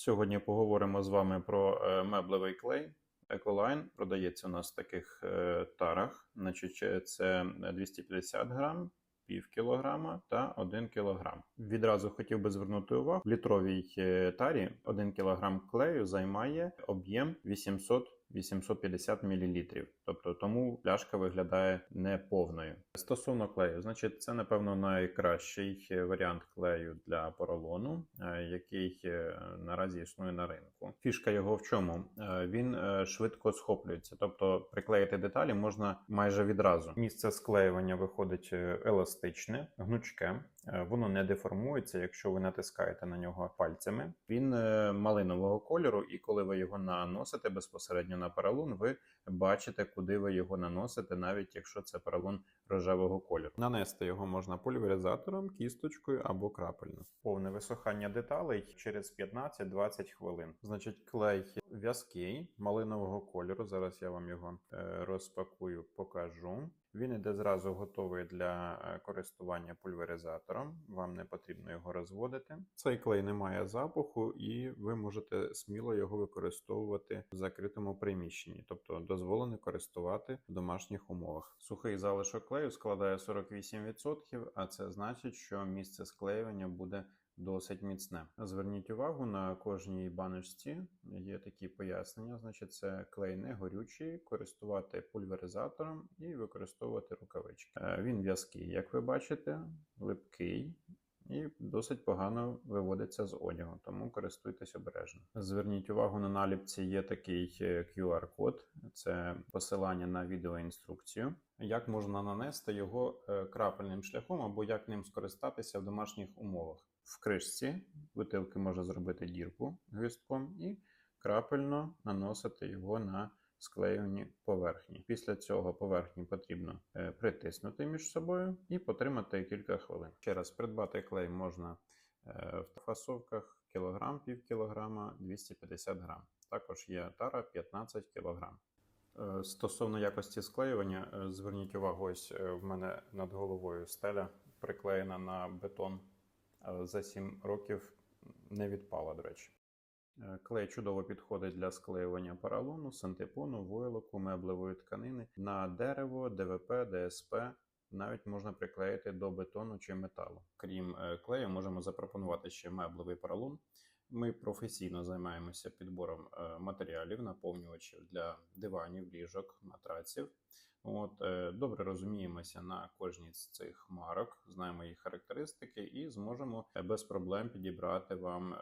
Сьогодні поговоримо з вами про е, меблевий клей. Ecoline продається у нас в таких е, тарах. Значить, е, це 250 грам, пів кілограма та 1 кілограм. Відразу хотів би звернути увагу: в літровій тарі 1 кілограм клею займає об'єм 800 850 мл. Тобто тому пляшка виглядає неповною. Стосовно клею, значить, це напевно найкращий варіант клею для поролону, е, який е, наразі існує на ринку. Фішка його в чому? Е, Він швидко схоплюється, тобто приклеїти деталі можна майже відразу. Місце склеювання виходить еластичне, гнучке. Воно не деформується, якщо ви натискаєте на нього пальцями. Він малинового кольору, і коли ви його наносите безпосередньо на поролон, ви бачите, куди ви його наносите, навіть якщо це поролон рожевого кольору. Нанести його можна пульверизатором, кісточкою або крапельно. Повне висохання деталей через 15-20 хвилин. Значить, клей в'язкий малинового кольору. Зараз я вам його е, розпакую, покажу. Він іде зразу готовий для е, користування пульверизатором. Вам не потрібно його розводити. Цей клей не має запаху, і ви можете сміло його використовувати в закритому приміщенні, тобто дозволено користувати в домашніх умовах. Сухий залишок клею складає 48%, а це значить, що місце склеювання буде досить міцне. Зверніть увагу на кожній баночці є такі пояснення. Значить, це клей не горючий, користувати пульверизатором і використовувати рукавички. Е, Він в'язкий, як ви бачите, липкий. І досить погано виводиться з одягу, тому користуйтесь обережно. Зверніть увагу, на наліпці є такий е, QR-код, це посилання на відеоінструкцію. Як можна нанести його е, крапельним шляхом або як ним скористатися в домашніх умовах. В кришці бутилки можна зробити дірку гвістком і крапельно наносити його на склеювані поверхні. Після цього поверхні потрібно е, притиснути між собою і потримати кілька хвилин. Ще раз придбати клей можна е, в фасовках кілограм, пів кілограма, 250 грам. Також є тара 15 кілограм. Е, Стосовно якості склеювання, зверніть увагу, ось в мене над головою стеля приклеєна на бетон. За 7 років не відпала, до речі. Е, Клей чудово підходить для склеювання поролону, синтепону, войлоку, меблевої тканини на дерево, ДВП, ДСП. Навіть можна приклеїти до бетону чи металу. Крім е, клею, можемо запропонувати ще меблевий поролон. Ми професійно займаємося підбором е, матеріалів, наповнювачів для диванів, ліжок, матраців. От, е, добре розуміємося на кожній з цих марок, знаємо їх характеристики і зможемо е, без проблем підібрати вам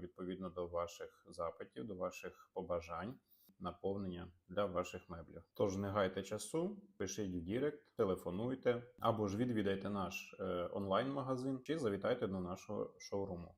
відповідно до ваших запитів, до ваших побажань. Наповнення для ваших меблів. Тож не гайте часу, пишіть в Дірект, телефонуйте або ж відвідайте наш е, онлайн-магазин чи завітайте до нашого шоуруму.